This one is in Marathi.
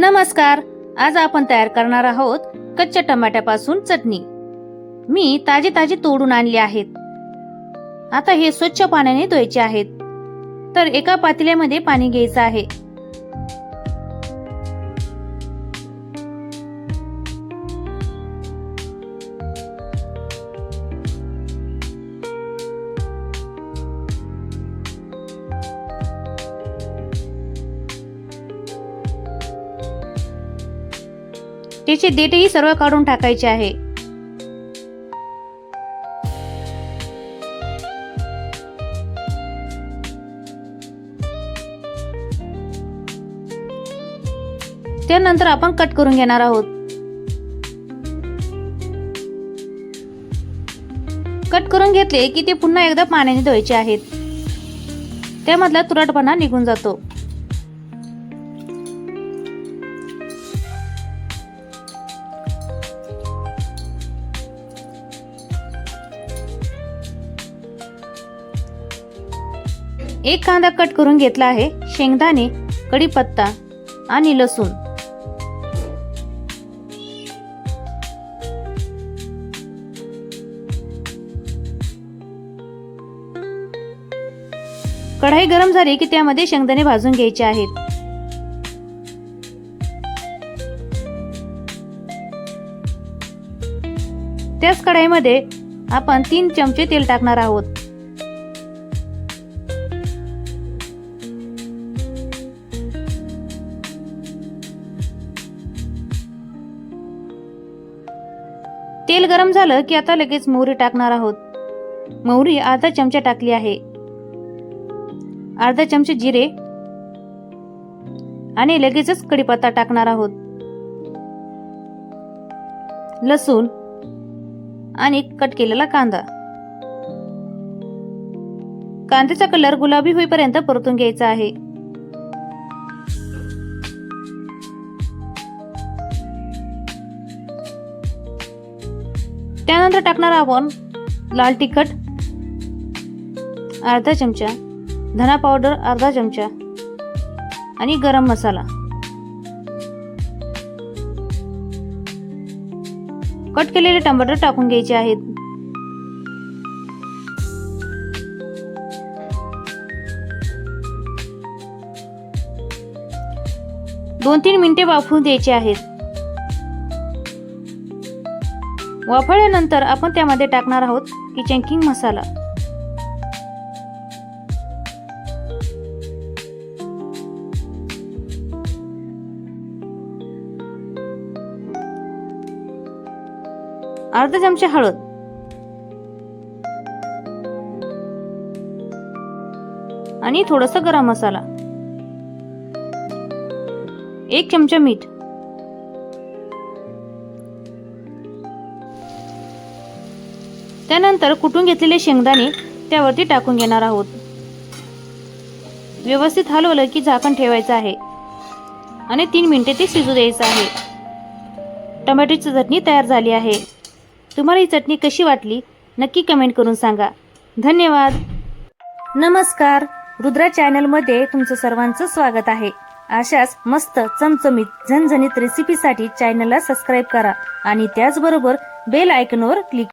नमस्कार. आज आपण तयार करणार आहोत कच्च्या टमाट्यापासून चटणी. मी ताजी ताजी तोडून आणली आहेत. आता हे स्वच्छ पाण्याने धुवायचे आहेत. तर एका पातेल्यामध्ये पाणी घ्यायचं आहे. त्याचे देठही सर्व काढून टाकायचे आहे. त्यानंतर आपण कट करून घेणार आहोत. कट करून घेतले की ते पुन्हा एकदा पाण्याने धुवायचे आहेत. त्यामधला तुरटपणा निघून जातो. एक कांदा कट करून घेतला आहे. शेंगदाणे कढीपत्ता आणि लसूण. कढाई गरम झाली की त्यामध्ये शेंगदाणे भाजून घ्यायचे आहेत. त्याच कढाईमध्ये आपण तीन चमचे तेल टाकणार आहोत. तेल गरम झालं की आता लगेच मोहरी टाकणार आहोत. मोहरी अर्धा चमचा टाकली आहे. अर्धा चमचे जिरे आणि लगेचच कढीपत्ता टाकणार आहोत. लसूण आणि कट केलेला कांदा. कांद्याचा कलर गुलाबी होईपर्यंत परतून घ्यायचा आहे. त्यानंतर टाकणार आपण लाल तिखट अर्धा चमचा धना पावडर अर्धा चमचा आणि गरम मसाला. कट केलेले टमाटर टाकून घ्यायचे आहेत. दोन तीन मिनिटे वाफवून द्यायचे आहेत. वाफळल्यानंतर आपण त्यामध्ये टाकणार आहोत किचन किंग मसाला अर्धा चमचा हळद. आणि थोडस गरम मसाला. एक चमचा मीठ. त्यानंतर कुटून घेतलेले शेंगदाणे त्यावरती टाकून घेणार आहोत. व्यवस्थित हलवलं की झाकण ठेवायचं आहे. आणि तीन मिनिटे ते शिजू द्यायचं आहे. टोमॅटोची चटणी तयार झाली आहे. तुम्हाला ही चटणी कशी वाटली नक्की कमेंट करून सांगा. धन्यवाद. नमस्कार. रुद्रा चॅनलमध्ये तुमचं सर्वांचं स्वागत आहे. अशाच मस्त चमचमीत झणझणीत रेसिपीसाठी चॅनलला सबस्क्राईब करा आणि त्याचबरोबर बेल आयकनवर क्लिक